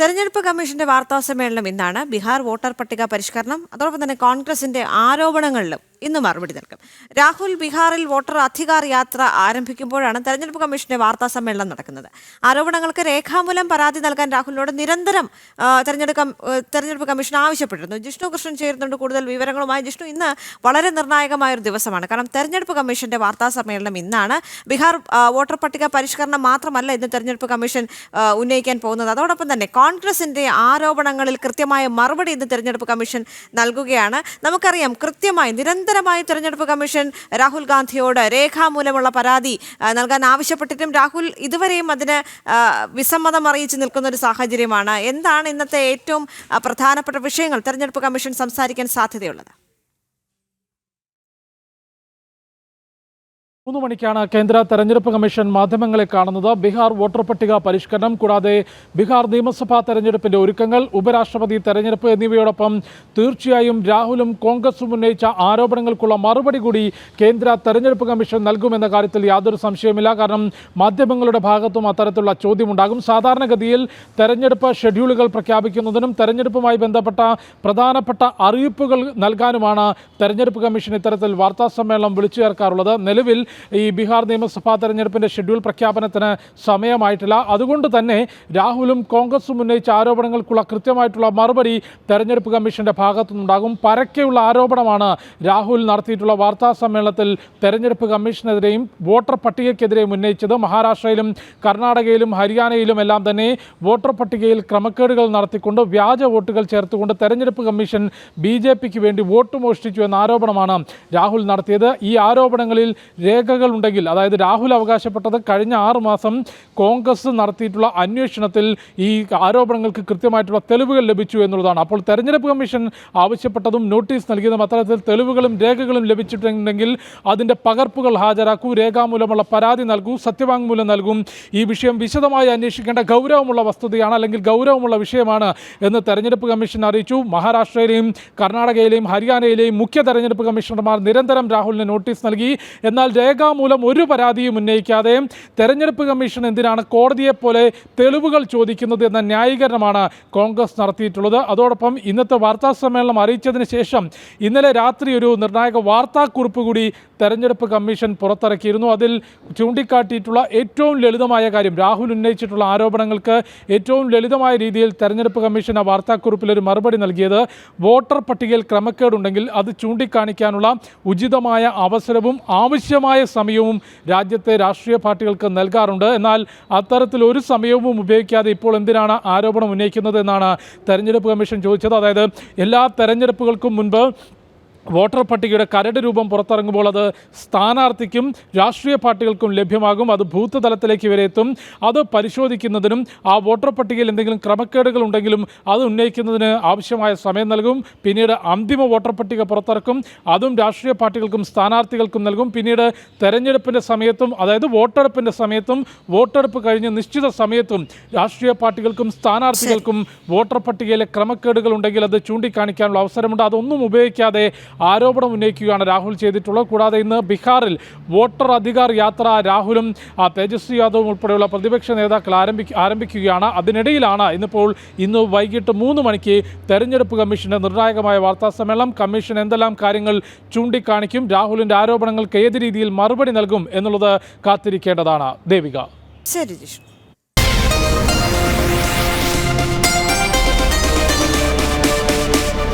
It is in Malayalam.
തെരഞ്ഞെടുപ്പ് കമ്മീഷന്റെ വാർത്താ സമ്മേളനം ഇന്നാണ്. ബീഹാർ വോട്ടർ പട്ടിക പരിഷ്കരണം അതോടൊപ്പം തന്നെ കോൺഗ്രസിന്റെ ആരോപണങ്ങളിലും ഇന്ന് മറുപടി നൽകും. രാഹുൽ ബീഹാറിൽ വോട്ടർ അധികാർ യാത്ര ആരംഭിക്കുമ്പോഴാണ് തെരഞ്ഞെടുപ്പ് കമ്മീഷന്റെ വാർത്താ സമ്മേളനം നടക്കുന്നത്. ആരോപണങ്ങൾക്ക് രേഖാമൂലം പരാതി നൽകാൻ രാഹുലിനോട് നിരന്തരം തെരഞ്ഞെടുപ്പ് തെരഞ്ഞെടുപ്പ് കമ്മീഷൻ ആവശ്യപ്പെട്ടിരുന്നു. ജിഷ്ണു കൃഷ്ണൻ ചേരുന്നുണ്ട് കൂടുതൽ വിവരങ്ങളുമായി. ജിഷ്ണു ഇന്ന് വളരെ നിർണായകമായ ഒരു ദിവസമാണ്. കാരണം തെരഞ്ഞെടുപ്പ് കമ്മീഷന്റെ വാർത്താ സമ്മേളനം ഇന്നാണ്. ബീഹാർ വോട്ടർ പട്ടിക പരിഷ്കരണം മാത്രമല്ല ഇന്ന് തെരഞ്ഞെടുപ്പ് കമ്മീഷൻ ഉന്നയിക്കാൻ പോകുന്നത്. അതോടൊപ്പം തന്നെ കോൺഗ്രസിന്റെ ആരോപണങ്ങളിൽ കൃത്യമായ മറുപടി ഇന്ന് തെരഞ്ഞെടുപ്പ് കമ്മീഷൻ നൽകുകയാണ്. നമുക്കറിയാം കൃത്യമായി നിരന്തരമായി തെരഞ്ഞെടുപ്പ് കമ്മീഷൻ രാഹുൽ ഗാന്ധിയോട് രേഖാമൂലമുള്ള പരാതി നൽകാൻ ആവശ്യപ്പെട്ടിട്ടും രാഹുൽ ഇതുവരെയും അതിന് വിസമ്മതം അറിയിച്ച് നിൽക്കുന്ന ഒരു സാഹചര്യമാണ്. എന്താണ് ഇന്നത്തെ ഏറ്റവും പ്രധാനപ്പെട്ട വിഷയങ്ങൾ തെരഞ്ഞെടുപ്പ് കമ്മീഷൻ സംസാരിക്കാൻ സാധ്യതയുള്ളത്? മൂന്ന് മണിക്കാണ് കേന്ദ്ര തെരഞ്ഞെടുപ്പ് കമ്മീഷൻ മാധ്യമങ്ങളെ കാണുന്നത്. ബീഹാർ വോട്ടർ പട്ടിക പരിഷ്കരണം കൂടാതെ ബീഹാർ നിയമസഭാ തെരഞ്ഞെടുപ്പിന്റെ ഒരുക്കങ്ങൾ ഉപരാഷ്ട്രപതി തെരഞ്ഞെടുപ്പ് എന്നിവയോടൊപ്പം തീർച്ചയായും രാഹുലും കോൺഗ്രസും ഉന്നയിച്ച ആരോപണങ്ങൾക്കുള്ള മറുപടി കൂടി കേന്ദ്ര തെരഞ്ഞെടുപ്പ് കമ്മീഷൻ നൽകുമെന്ന കാര്യത്തിൽ യാതൊരു സംശയമില്ല കാരണം മാധ്യമങ്ങളുടെ ഭാഗത്തും അത്തരത്തിലുള്ള ചോദ്യമുണ്ടാകും. സാധാരണഗതിയിൽ തെരഞ്ഞെടുപ്പ് ഷെഡ്യൂളുകൾ പ്രഖ്യാപിക്കുന്നതിനും തെരഞ്ഞെടുപ്പുമായി ബന്ധപ്പെട്ട പ്രധാനപ്പെട്ട അറിയിപ്പുകൾ നൽകാനുമാണ് തെരഞ്ഞെടുപ്പ് കമ്മീഷൻ ഇത്തരത്തിൽ വാർത്താ സമ്മേളനം വിളിച്ചു ചേർക്കാറുള്ളത്. നിലവിൽ ഈ ബീഹാർ നിയമസഭാ തെരഞ്ഞെടുപ്പിന്റെ ഷെഡ്യൂൾ പ്രഖ്യാപനത്തിന് സമയമായിട്ടില്ല. അതുകൊണ്ട് തന്നെ രാഹുലും കോൺഗ്രസും ഉന്നയിച്ച ആരോപണങ്ങൾക്കുള്ള കൃത്യമായിട്ടുള്ള മറുപടി തെരഞ്ഞെടുപ്പ് കമ്മീഷന്റെ ഭാഗത്തുനിന്നുണ്ടാകും. പരക്കെയുള്ള ആരോപണമാണ് രാഹുൽ നടത്തിയിട്ടുള്ള വാർത്താ സമ്മേളനത്തിൽ തെരഞ്ഞെടുപ്പ് കമ്മീഷനെതിരെയും വോട്ടർ പട്ടികയ്ക്കെതിരെയും ഉന്നയിച്ചത്. മഹാരാഷ്ട്രയിലും കർണാടകയിലും ഹരിയാനയിലും എല്ലാം തന്നെ വോട്ടർ പട്ടികയിൽ ക്രമക്കേടുകൾ നടത്തിക്കൊണ്ട് വ്യാജ വോട്ടുകൾ ചേർത്തുകൊണ്ട് തെരഞ്ഞെടുപ്പ് കമ്മീഷൻ ബി ജെ പിക്ക് വേണ്ടി വോട്ട് മോഷ്ടിച്ചു എന്ന ആരോപണമാണ് രാഹുൽ നടത്തിയത്. ഈ ആരോപണങ്ങളിൽ രേഖകൾ ഉണ്ടെങ്കിൽ അതായത് രാഹുൽ അവകാശപ്പെട്ടത് കഴിഞ്ഞ ആറ് മാസം കോൺഗ്രസ് നടത്തിയിട്ടുള്ള അന്വേഷണത്തിൽ ഈ ആരോപണങ്ങൾക്ക് കൃത്യമായിട്ടുള്ള തെളിവുകൾ ലഭിച്ചു എന്നുള്ളതാണ്. അപ്പോൾ തെരഞ്ഞെടുപ്പ് കമ്മീഷൻ ആവശ്യപ്പെട്ടതും നോട്ടീസ് നൽകിയതും അത്തരത്തിൽ തെളിവുകളും രേഖകളും ലഭിച്ചിട്ടുണ്ടെങ്കിൽ അതിന്റെ പകർപ്പുകൾ ഹാജരാക്കൂ രേഖാമൂലമുള്ള പരാതി നൽകൂ സത്യവാങ്മൂലം നൽകും. ഈ വിഷയം വിശദമായി അന്വേഷിക്കേണ്ട ഗൗരവമുള്ള വസ്തുതയാണ് അല്ലെങ്കിൽ ഗൗരവമുള്ള വിഷയമാണ് എന്ന് തെരഞ്ഞെടുപ്പ് കമ്മീഷൻ അറിയിച്ചു. മഹാരാഷ്ട്രയിലെയും കർണാടകയിലെയും ഹരിയാനയിലെയും മുഖ്യ തെരഞ്ഞെടുപ്പ് കമ്മീഷണർമാർ നിരന്തരം രാഹുലിന് നോട്ടീസ് നൽകി. എന്നാൽ രേഖാമൂലം ഒരു പരാതിയും ഉന്നയിക്കാതെ തെരഞ്ഞെടുപ്പ് കമ്മീഷൻ എന്തിനാണ് കോടതിയെപ്പോലെ തെളിവുകൾ ചോദിക്കുന്നത് എന്ന ന്യായീകരണമാണ് കോൺഗ്രസ് നടത്തിയിട്ടുള്ളത്. അതോടൊപ്പം ഇന്നത്തെ വാർത്താ സമ്മേളനം അറിയിച്ചതിന് ശേഷം ഇന്നലെ രാത്രി ഒരു നിർണായക വാർത്താക്കുറിപ്പ് കൂടി തെരഞ്ഞെടുപ്പ് കമ്മീഷൻ പുറത്തിറക്കിയിരുന്നു. അതിൽ ചൂണ്ടിക്കാട്ടിയിട്ടുള്ള ഏറ്റവും ലളിതമായ കാര്യം രാഹുൽ ഉന്നയിച്ചിട്ടുള്ള ആരോപണങ്ങൾക്ക് ഏറ്റവും ലളിതമായ രീതിയിൽ തെരഞ്ഞെടുപ്പ് കമ്മീഷൻ ആ വാർത്താക്കുറിപ്പിൽ ഒരു മറുപടി നൽകിയത്. വോട്ടർ പട്ടികയിൽ ക്രമക്കേടുണ്ടെങ്കിൽ അത് ചൂണ്ടിക്കാണിക്കാനുള്ള ഉചിതമായ അവസരവും ആവശ്യമായ സമയവും രാജ്യത്തെ രാഷ്ട്രീയ പാർട്ടികൾക്ക് നൽകാറുണ്ട്. എന്നാൽ അത്തരത്തിൽ ഒരു സമയവും ഉപയോഗിക്കാതെ ഇപ്പോൾ എന്തിനാണ് ആരോപണം ഉന്നയിക്കുന്നത് എന്നാണ് തെരഞ്ഞെടുപ്പ് കമ്മീഷൻ ചോദിച്ചത്. അതായത് എല്ലാ തെരഞ്ഞെടുപ്പുകൾക്കും മുൻപ് വോട്ടർ പട്ടികയുടെ കരട് രൂപം പുറത്തിറങ്ങുമ്പോൾ അത് സ്ഥാനാർത്ഥിക്കും രാഷ്ട്രീയ പാർട്ടികൾക്കും ലഭ്യമാകും. അത് ബൂത്ത് തലത്തിലേക്ക് വരെ എത്തും. അത് പരിശോധിക്കുന്നതിനും ആ വോട്ടർ പട്ടികയിൽ എന്തെങ്കിലും ക്രമക്കേടുകൾ ഉണ്ടെങ്കിലും അത് ഉന്നയിക്കുന്നതിന് ആവശ്യമായ സമയം നൽകും. പിന്നീട് അന്തിമ വോട്ടർ പട്ടിക പുറത്തിറക്കും. അതും രാഷ്ട്രീയ പാർട്ടികൾക്കും സ്ഥാനാർത്ഥികൾക്കും നൽകും. പിന്നീട് തെരഞ്ഞെടുപ്പിന്റെ സമയത്തും അതായത് വോട്ടെടുപ്പിന്റെ സമയത്തും വോട്ടെടുപ്പ് കഴിഞ്ഞ് നിശ്ചിത സമയത്തും രാഷ്ട്രീയ പാർട്ടികൾക്കും സ്ഥാനാർത്ഥികൾക്കും വോട്ടർ പട്ടികയിലെ ക്രമക്കേടുകൾ ഉണ്ടെങ്കിൽ അത് ചൂണ്ടിക്കാണിക്കാനുള്ള അവസരമുണ്ട്. അതൊന്നും ഉപയോഗിക്കാതെ ആരോപണം ഉന്നയിക്കുകയാണ് രാഹുൽ ചെയ്തിട്ടുള്ളത്. കൂടാതെ ഇന്ന് ബീഹാറിൽ വോട്ടർ അധികാർ യാത്ര രാഹുലും തേജസ്വി യാദവും ഉൾപ്പെടെയുള്ള പ്രതിപക്ഷ നേതാക്കൾ ആരംഭിക്ക ആരംഭിക്കുകയാണ്. അതിനിടയിലാണ് ഇന്നിപ്പോൾ ഇന്ന് വൈകിട്ട് മൂന്ന് മണിക്ക് തെരഞ്ഞെടുപ്പ് കമ്മീഷന്റെ നിർണായകമായ വാർത്താ സമ്മേളനം. കമ്മീഷൻ എന്തെല്ലാം കാര്യങ്ങൾ ചൂണ്ടിക്കാണിക്കും രാഹുലിന്റെ ആരോപണങ്ങൾക്ക് ഏത് രീതിയിൽ മറുപടി നൽകും എന്നുള്ളത് കാത്തിരിക്കേണ്ടതാണ്. ദേവിക. ശരി ജിഷ്ണു